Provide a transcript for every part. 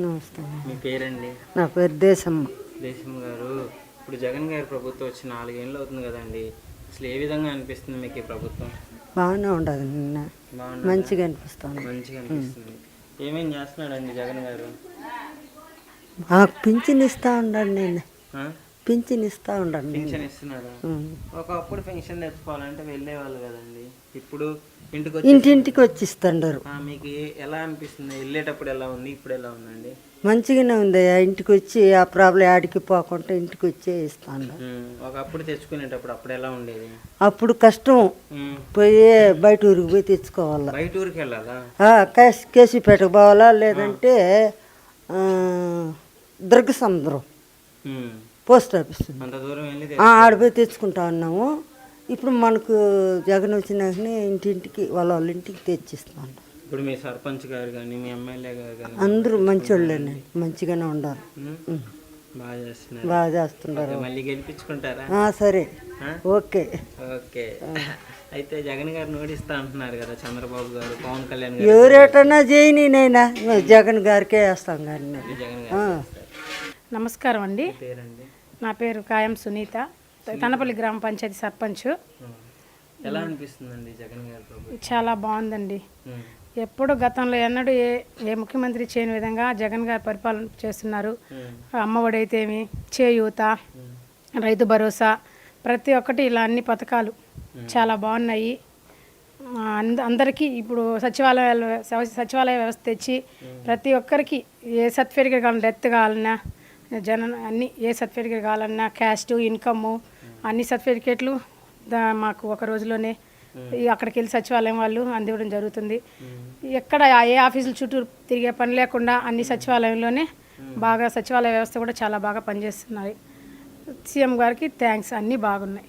నమస్తే. మీ పేరండి? నా పేరు దేశమ్మ. దేశం గారు ఇప్పుడు జగన్ గారి ప్రభుత్వం వచ్చి నాలుగేళ్ళు అవుతుంది కదండి. అసలు ఏ విధంగా అనిపిస్తుంది మీకు ఈ ప్రభుత్వం? బాగానే ఉండదు నిన్న. మంచిగా అనిపిస్తుంది. మంచిగా అనిపిస్తుంది. ఏమేం చేస్తున్నాడండి జగన్ గారు? మాకు పింఛన్ ఇస్తా ఉండండి నేను? పింఛన్ ఇస్తా ఉండండి పెన్షన్ ఇస్తున్నారా. ఒకప్పుడు పెన్షన్ తెచ్చుకోవాలంటే వెళ్ళేవాళ్ళు కదండి. ఇప్పుడు ఇంటికి వచ్చి ఇంటింటికి వచ్చి ఇస్తుండరు ఆ, మీకు ఏ- ఎలా అనిపిస్తుంది? వెళ్ళేటప్పుడు ఎలా ఉంది? ఇప్పుడు ఎలా ఉందండి? మంచిగానే ఉంది ఆ ఇంటికి వచ్చి ఆ ప్రాబ్లం ఆడికి పోకుండా ఇంటికి వచ్చే ఇస్తాను. ఒకప్పుడు తెచ్చుకునేటప్పుడు అప్పుడు ఎలా ఉండేది? అప్పుడు కష్టం. పోయి బయట ఊరికి పోయి తెచ్చుకోవాలా? బయట ఊరికి వెళ్ళాలా? ఆ, కేసి కేసీపేటకు పోవాలా? లేదంటే ఆ, దుర్గ సముద్రం. పోస్ట్ ఆఫీస్ వెళ్ళి ఆడిపోయి తెచ్చుకుంటా ఉన్నాము. ఇప్పుడు మనకు జగన్ వచ్చినాకనే ఇంటింటికి వాళ్ళ వాళ్ళ ఇంటికి తెచ్చిస్తాను. ఇప్పుడు మీ సర్పంచ్ గారు కానీ మీ ఎమ్మెల్యే గారు కానీ అందరూ మంచోళ్ళేనే మంచిగానే ఉండాలి? బాగా చేస్తున్నారు. మళ్ళీ గెలిపించుకుంటారా? ఆ, సరే? ఓకే. ఓకే. అయితే జగన్ గారు ఓడిస్తా అంటున్నారు కదా చంద్రబాబు గారు పవన్ కళ్యాణ్ గారు. ఎవరేటన్నా చేయని నైనా? జగన్ గారికే వేస్తాం కానీ. జగన్ నమస్కారం అండి. పేరండి? నా పేరు కాయం సునీత. తనపల్లి గ్రామ పంచాయతీ సర్పంచ్. ఎలా అనిపిస్తుందండి జగన్ గారి చాలా బాగుందండి. ఎప్పుడు గతంలో ఎన్నడూ ఏ ఏ ముఖ్యమంత్రి చేయని విధంగా జగన్ గారు పరిపాలన చేస్తున్నారు. ఉం. అమ్మఒడి అయితేమి చేయూత రైతు భరోసా ప్రతి ఒక్కటి ఇలా అన్ని పథకాలు చాలా బాగున్నాయి. అంద అందరికీ ఇప్పుడు సచివాలయాలు సచివాలయ వ్యవస్థ తెచ్చి ప్రతి ఒక్కరికి ఏ సర్టిఫికేట్ కావాలన్నా డెత్ కావాలన్నా జన అన్ని ఏ సర్టిఫికేట్ కావాలన్నా క్యాస్ట్ ఇన్కమ్ అన్ని సర్టిఫికేట్లు మాకు ఒక రోజులోనే అక్కడికి వెళ్ళి సచివాలయం వాళ్ళు అందివ్వడం జరుగుతుంది. ఎక్కడ ఏ ఆఫీసుల చుట్టూ తిరిగే పని లేకుండా అన్ని సచివాలయంలోనే బాగా సచివాలయ వ్యవస్థ కూడా చాలా బాగా పనిచేస్తున్నాయి సీఎం గారికి థ్యాంక్స్. అన్నీ బాగున్నాయి.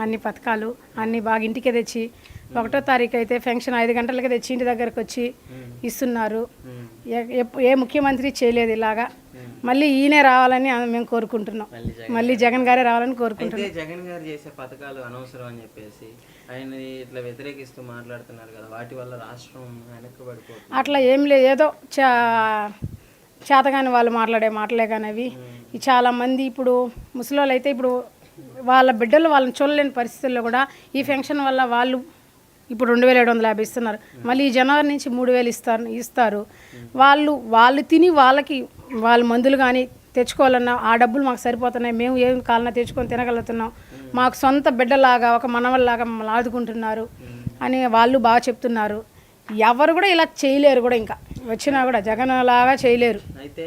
అన్ని పథకాలు అన్నీ బాగా ఇంటికే తెచ్చి ఒకటో తారీఖు అయితే ఫంక్షన్ ఐదు గంటలకే తెచ్చి ఇంటి దగ్గరకు వచ్చి ఇస్తున్నారు ఏ- ఏ ముఖ్యమంత్రి చేయలేదు ఇలాగా. మళ్ళీ ఈయనే రావాలని మేము కోరుకుంటున్నాం. మళ్ళీ జగన్ గారే. రావాలని కోరుకుంటున్నాం. జగన్ గారు చేసే పథకాలు అనవసరం అని చెప్పేసి ఆయన ఇట్లా వ్యతిరేకిస్తూ మాట్లాడుతున్నారు కదా వాటి వల్ల రాష్ట్రం వెనక్కబడిపోతుంది అట్లా ఏం లేదు. ఏదో చా చేతగాని వాళ్ళు మాట్లాడే మాటలే కానీ అవి. చాలా మంది ఇప్పుడు ముసలోళ్ళు అయితే ఇప్పుడు వాళ్ళ బిడ్డలు వాళ్ళని చూడలేని పరిస్థితుల్లో కూడా ఈ ఫంక్షన్ వల్ల వాళ్ళు ఇప్పుడు రెండు వేల ఏడు వందల యాభై ఇస్తున్నారు. మళ్ళీ ఈ జనవరి నుంచి మూడు వేలు ఇస్తారు ఇస్తారు. వాళ్ళు వాళ్ళు తిని వాళ్ళకి వాళ్ళ మందులు కానీ తెచ్చుకోవాలన్నా ఆ డబ్బులు మాకు సరిపోతున్నాయి. మేము ఏం కాలన్నా తెచ్చుకొని తినగలుగుతున్నాం. మాకు సొంత బిడ్డలాగా ఒక మనవల్లాగా మమ్మల్ని ఆదుకుంటున్నారు అని వాళ్ళు బాగా చెప్తున్నారు. ఎవరు కూడా ఇలా చేయలేరు కూడా ఇంకా. వచ్చినా కూడా జగన్ లాగా చేయలేరు. అయితే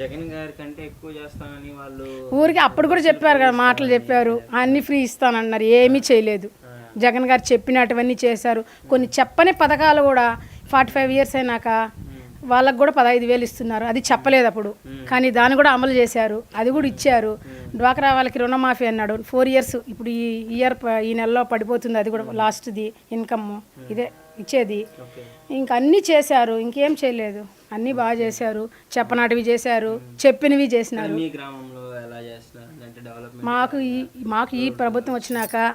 జగన్ గారి కంటే ఎక్కువ చేస్తామని వాళ్ళు ఊరికి అప్పుడు కూడా చెప్పారు కదా మాటలు చెప్పారు. అన్ని ఫ్రీ ఇస్తానన్నారు. ఏమీ చేయలేదు. జగన్ గారు చెప్పినటువన్నీ చేశారు. కొన్ని చెప్పని పథకాలు కూడా ఫార్టీ ఫైవ్ ఇయర్స్ అయినాక వాళ్ళకు కూడా పదహైదు వేలు ఇస్తున్నారు. అది చెప్పలేదు అప్పుడు. కానీ దాన్ని కూడా అమలు చేశారు. అది కూడా ఇచ్చారు. డ్వాక్రా వాళ్ళకి రుణమాఫీ అన్నాడు. ఫోర్ ఇయర్స్ ఇప్పుడు ఈ ఇయర్ ఈ నెలలో పడిపోతుంది. అది కూడా లాస్ట్ది ఇన్కమ్ ఇదే ఇచ్చేది. ఇంక అన్నీ చేశారు. ఇంకేం చేయలేదు. అన్నీ బాగా చేశారు. చెప్పనాటివి చేశారు. చెప్పినవి చేసినారు. మాకు ఈ మాకు ఈ ప్రభుత్వం వచ్చినాక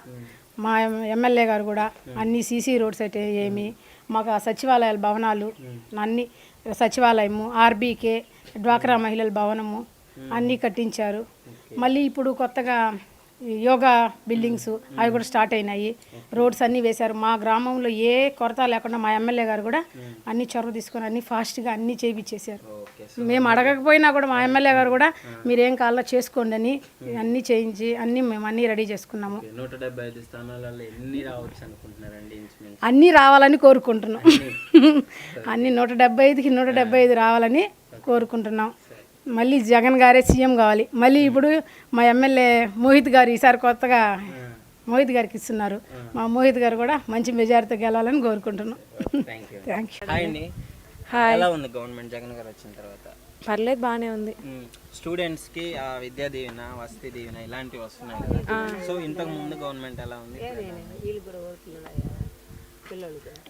మా ఎమ్మెల్యే గారు కూడా అన్ని సీసీ రోడ్స్ అయితే ఏమి మాకు ఆ సచివాలయాల భవనాలు అన్ని సచివాలయము ఆర్బీకే డ్వాక్రా మహిళల భవనము అన్నీ కట్టించారు. మళ్ళీ ఇప్పుడు కొత్తగా యోగా బిల్డింగ్స్ అవి కూడా స్టార్ట్ అయినాయి. రోడ్స్ అన్నీ వేశారు. మా గ్రామంలో ఏ కొరత లేకుండా మా ఎమ్మెల్యే గారు కూడా అన్ని చొరవ తీసుకొని అన్ని ఫాస్ట్గా అన్నీ చేయించేశారు మేము అడగకపోయినా కూడా మా ఎమ్మెల్యే గారు కూడా మీరేం కావాలో చేసుకోండి అని అన్నీ చేయించి అన్నీ మేము అన్నీ రెడీ చేసుకున్నాము. నూట డెబ్బై ఐదు స్థానాలలో ఎన్ని రావచ్చు అనుకుంటున్నారండి అన్నీ రావాలని కోరుకుంటున్నాం. అన్ని. నూట డెబ్బై ఐదుకి నూట డెబ్బై ఐదు రావాలని కోరుకుంటున్నాం. మళ్ళీ జగన్ గారే సీఎం కావాలి. మళ్ళీ ఇప్పుడు మా ఎమ్మెల్యే మోహిత్ గారు ఈసారి కొత్తగా మోహిత్ గారికి ఇస్తున్నారు. మా మోహిత్ గారు కూడా మంచి మెజారిటీతో గెలాలని కోరుకుంటున్నాం. థ్యాంక్ యూ హాయ్ ఎలా ఉంది గవర్నమెంట్ జగన్ గారు వచ్చిన తర్వాత? పర్లేదు బాగానే ఉంది. స్టూడెంట్స్కి ఆ విద్యా దీవెన వసతి దీవెన ఇలాంటివి వస్తున్నాయి కదా. సో ఇంతకు ముందు గవర్నమెంట్ ఎలా ఉంది?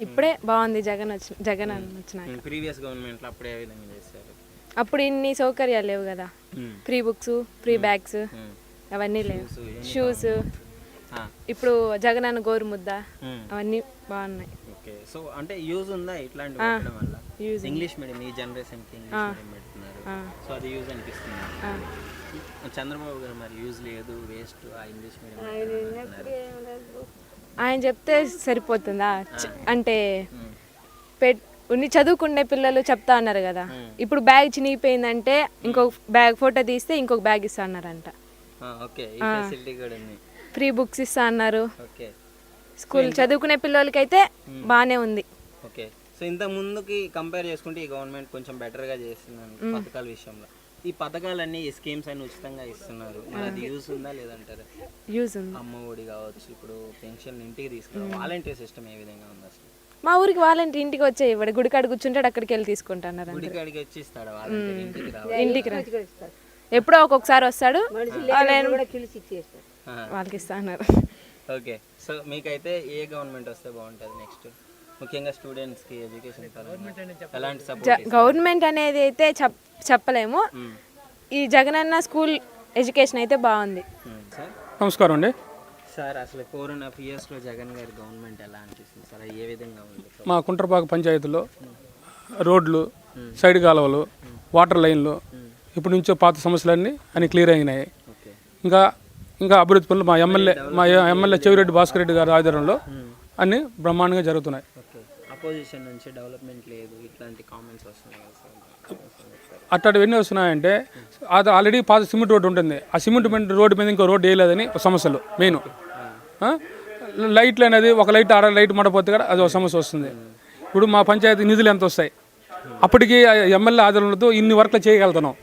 ఇప్పుడే బాగుంది జగన్ వచ్చి జగన్ అన్న వచ్చినాక. ప్రీవియస్ గవర్నమెంట్లో అప్పుడే ఏ విధంగా చేశారు? అప్పుడు ఇన్ని సౌకర్యాలు లేవు కదా. ఫ్రీ బుక్స్ ఫ్రీ బ్యాగ్స్ అవన్నీ లేవు. షూస్ ఇప్పుడు జగన్ అన్న గోరు ముద్ద అవన్నీ బాగున్నాయి. ఓకే. సో అంటే యూజ్ ఉందా ఇట్లాంటి వల్ల? ఇంగ్లీష్ మీడియం ఈ జనరేషన్కి ఇంగ్లీష్ మీడియం పెడుతున్నారు. సో అది యూజ్ అనిపిస్తుంది చంద్రబాబు గారు మరి యూజ్ లేదు వేస్ట్ ఆ ఇంగ్లీష్ మీడియం ఆయన చెప్తే సరిపోతుందా? అంటే పెట్ ఉన్ని చదువుకునే పిల్లలు చెప్తా అన్నారు కదా. ఇప్పుడు బ్యాగ్ చినిగిపోయిందంటే ఇంకొక బ్యాగ్ ఫోటో తీస్తే ఇంకొక బ్యాగ్ ఇస్తా అన్నారంట. ఓకే. ఈ ఫెసిలిటీ కూడా ఉంది. ఫ్రీ బుక్స్ ఇస్తా అన్నారు. ఓకే. స్కూల్ చదువుకునే పిల్లలకైతే బాగానే ఉంది. ఓకే. సో ఇంత ముందుకి కంపేర్ చేసుకుంటే ఈ గవర్నమెంట్ కొంచెం బెటర్గా చేస్తున్నాను పథకాల విషయంలో. ఈ పథకాలన్నీ ఈ స్కీమ్స్ అన్ని ఉచితంగా ఇస్తున్నారు. మరి అది యూస్ ఉందా లేదంటారు? యూజ్ ఉంది. అమ్మ ఒడి కావచ్చు ఇప్పుడు పెన్షన్ ఇంటికి తీసుకురా వాలంటీర్ సిస్టమ్ ఏ విధంగా ఉంది అసలు? మా ఊరికి వాళ్ళంటే ఇంటికి వచ్చే ఇవ్వడు. గుడికాడ కూర్చుంటాడు అక్కడికి వెళ్ళి తీసుకుంటున్నారు గుడికి అడిగి వచ్చి ఇస్తాడు వాలంటీర్ ఇంటికి రావాలి? ఇంటికి రా. ఎప్పుడో ఒక్కొక్కసారి వస్తాడు. వాళ్ళని కూడా పిలిచి ఇచ్చేస్తారు వాళ్ళకి ఇస్తా అన్నారు. ఓకే. సో మీకైతే ఏ గవర్నమెంట్ వస్తే బాగుంటుంది నెక్స్ట్ ముఖ్యంగా స్టూడెంట్స్కి ఎడ్యుకేషన్ ఎలాంటి సపోర్ట్ గవర్నమెంట్ అనేది అయితే చెప్ చెప్పలేము. ఈ జగనన్న స్కూల్ ఎడ్యుకేషన్ అయితే బాగుంది. నమస్కారం అండి. సార్ అసలు ఫోర్ అండ్ హాఫ్ ఇయర్స్లో జగన్ గారి గవర్నమెంట్ ఎలా అనిపిస్తుంది? సార్ ఏ విధంగా ఉంది? మా కుంట్రపాక పంచాయతీలో రోడ్లు సైడ్ కాలువలు వాటర్ లైన్లు ఇప్పటి నుంచో పాత సమస్యలన్నీ అన్ని క్లియర్ అయినాయి. ఇంకా ఇంకా అభివృద్ధి పనులు మా ఎమ్మెల్యే మా ఎమ్మెల్యే చెవిరెడ్డి భాస్కర్ రెడ్డి గారి ఆధ్వర్యంలో అన్ని బ్రహ్మాండంగా జరుగుతున్నాయి. అపోజిషన్ నుంచి డెవలప్మెంట్ లేదు ఇట్లాంటి కామెంట్స్ వస్తున్నాయి కదా సార్. అట్లాంటివి ఎన్ని వస్తున్నాయంటే అది ఆల్రెడీ పాత సిమెంట్ రోడ్డు ఉంటుంది. ఆ సిమెంట్ రోడ్డు మీద ఇంకో రోడ్డు వేయలేదని సమస్యలు మెయిన్. లైట్లు అనేది ఒక లైట్ ఆడ లైట్ మడపోతే కూడా అది ఒక సమస్య వస్తుంది. ఇప్పుడు మా పంచాయతీ నిధులు ఎంత వస్తాయి? అప్పటికి ఎమ్మెల్యే ఆధ్వర్యంలో ఇన్ని వర్క్లు చేయగలుగుతున్నాం.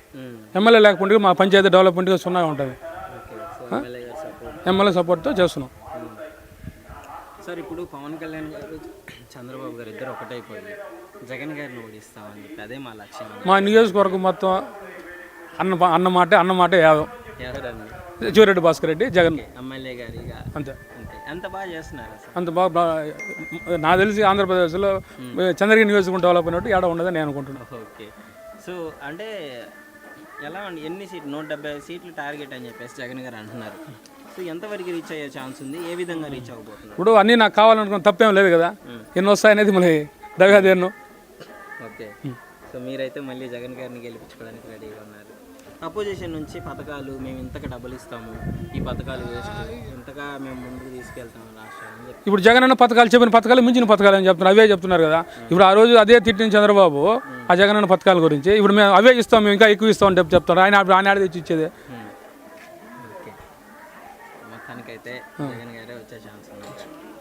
ఎమ్మెల్యే లేకుంటే మా పంచాయతీ డెవలప్మెంట్గా సున్నా ఉంటుంది. ఎమ్మెల్యే సపోర్ట్తో చేస్తున్నాం. సార్ ఇప్పుడు పవన్ కళ్యాణ్ గారు చంద్రబాబు గారు ఇద్దరు ఒకటైపోయి జగన్ గారిని ఓడిస్తామని చెప్పి అదే మా లక్ష్యం. మా నియోజకవర్గం మొత్తం అన్న అన్న మాట అన్న మాట యాదవ్. ఎవరండి భాస్కర్ రెడ్డి జగన్. ఎమ్మెల్యే గారిగా అంతే. అంతే. బాగా చేస్తున్నారు అంత బాగా నాకు తెలిసి ఆంధ్రప్రదేశ్లో చంద్రగిరి నియోజకవర్గం డెవలప్ అయినట్టు ఏడ ఉండదని నేను అనుకుంటున్నాను ఓకే. సో అంటే ఎలా అండి ఎన్ని సీట్లు నూట డెబ్బై సీట్లు టార్గెట్ అని చెప్పేసి జగన్ గారు అంటున్నారు. ఎంతవరకు రీచ్ అయ్యే ఛాన్స్ ఉంది? ఏ విధంగా రీచ్ అవ్వబోతున్నారు ఇప్పుడు అన్నీ నాకు కావాలనుకున్న తప్పేం లేదు కదా. ఎన్ని వస్తాయనేది మళ్ళీ దగాదేను ఓకే. సో మీరైతే మళ్ళీ జగన్ గారిని గెలిపించుకోవడానికి రెడీగా ఉన్నారు. అపోజిషన్ నుంచి పథకాలు మేము ఇంతగా డబ్బులు ఇస్తాము. ఈ పథకాలు వేస్ట్ ఇంతగా మేము ముందుకు తీసుకెళ్తాము రాష్ట్రాన్ని ఇప్పుడు జగన్ అన్న పథకాలు చెప్పిన పథకాలు మించిన పథకాలు అని చెప్తున్నారు. అవే చెప్తున్నారు కదా. ఇప్పుడు ఆ రోజు అదే తిట్టిన చంద్రబాబు ఆ జగన్ అన్న పథకాల గురించి. ఇప్పుడు మేము అవే ఇస్తాం మేము ఇంకా ఎక్కువ ఇస్తాం అని చెప్పి చెప్తారు ఆయన ఆయన ఆడ తెచ్చి ఇచ్చేది continue to.